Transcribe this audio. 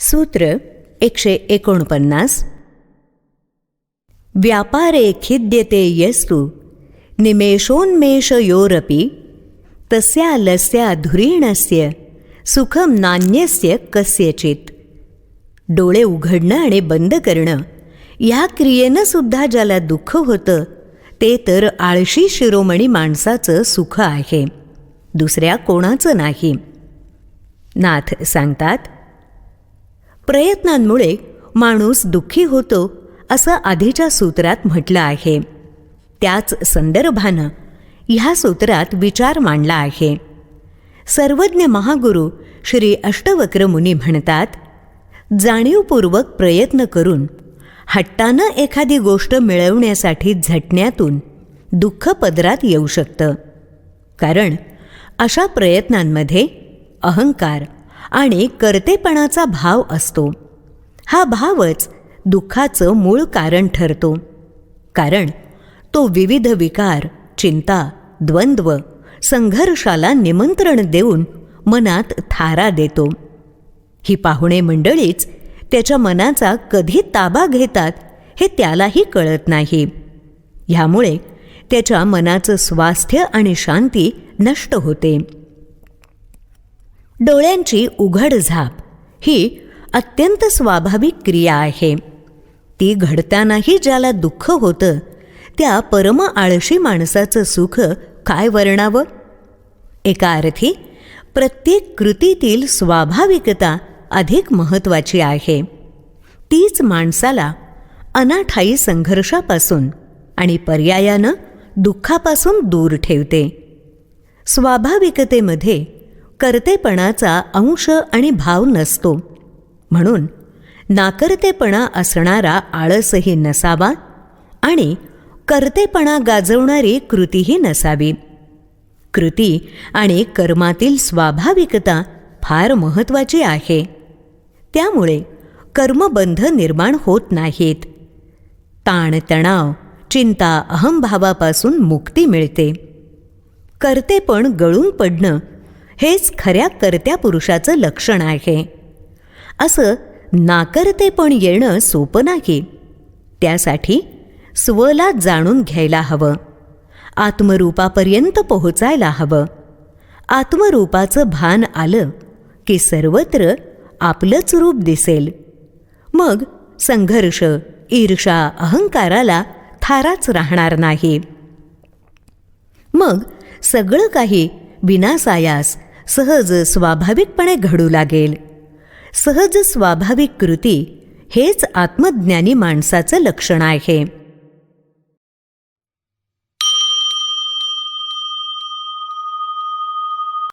सूत्र एकशे एकोणपन्नास. व्यापारे खिद्यते यस्तु निमेषोन्मेषयोरपि तस्या लस्या धुरीणस्य सुखम नान्यस्य कस्यचित. डोळे उघडणं आणि बंद करणं या क्रियेनं सुद्धा ज्याला दुःख होतं ते तर आळशी शिरोमणी माणसाचं सुख आहे. दुसऱ्या कोणाचं नाही. नाथ सांगतात प्रयत्नांमुळे माणूस दुःखी होतो असं आधीच्या सूत्रात म्हटलं आहे. त्याच संदर्भानं ह्या सूत्रात विचार मांडला आहे. सर्वज्ञ महागुरु श्री अष्टवक्र मुनी म्हणतात जाणीवपूर्वक प्रयत्न करून हट्टानं एखादी गोष्ट मिळवण्यासाठी झटण्यातून दुःख पदरात येऊ शकतं. कारण अशा प्रयत्नांमध्ये अहंकार आणि कर्तेपणाचा भाव असतो. हा भावच दुःखाचं मूळ कारण ठरतो. कारण तो विविध विकार चिंता द्वंद्व संघर्षाला निमंत्रण देऊन मनात थारा देतो. ही पाहुणे मंडळीच त्याच्या मनाचा कधी ताबा घेतात हे त्यालाही कळत नाही. ह्यामुळे त्याच्या मनाचं स्वास्थ्य आणि शांती नष्ट होते. डोळ्यांची उघड झाप. ही अत्यंत स्वाभाविक क्रिया आहे. ती घडतानाही ज्याला दुःख होतं त्या परम आळशी माणसाचं सुख काय वर्णावं? एका अर्थी प्रत्येक कृतीतील स्वाभाविकता अधिक महत्त्वाची आहे. तीच माणसाला अनाठायी संघर्षापासून आणि पर्यायानं दुःखापासून दूर ठेवते. स्वाभाविकतेमध्ये कर्तेपणाचा अंश आणि भाव नसतो. म्हणून नाकर्तेपणा असणारा आळसही नसावा आणि कर्तेपणा गाजवणारी कृतीही नसावी. कृती आणि कर्मातील स्वाभाविकता फार महत्त्वाची आहे. त्यामुळे कर्मबंध निर्माण होत नाहीत. ताणतणाव चिंता अहंभावापासून मुक्ती मिळते. कर्तेपण गळून पडणं हेच खऱ्या कर्त्या पुरुषाचं लक्षण आहे. असं नाकर्तेपण येणं सोपं नाही. त्यासाठी स्वला जाणून घ्यायला हवं. आत्मरूपापर्यंत पोहोचायला हवं. आत्मरूपाचं भान आलं की सर्वत्र आपलंच रूप दिसेल. मग संघर्ष ईर्षा अहंकाराला थाराच राहणार नाही. मग सगळं काही विनासायास सहज स्वाभाविकपणे घडू लागेल. सहज स्वाभाविक कृती हेच आत्मज्ञानी माणसाचं लक्षण आहे.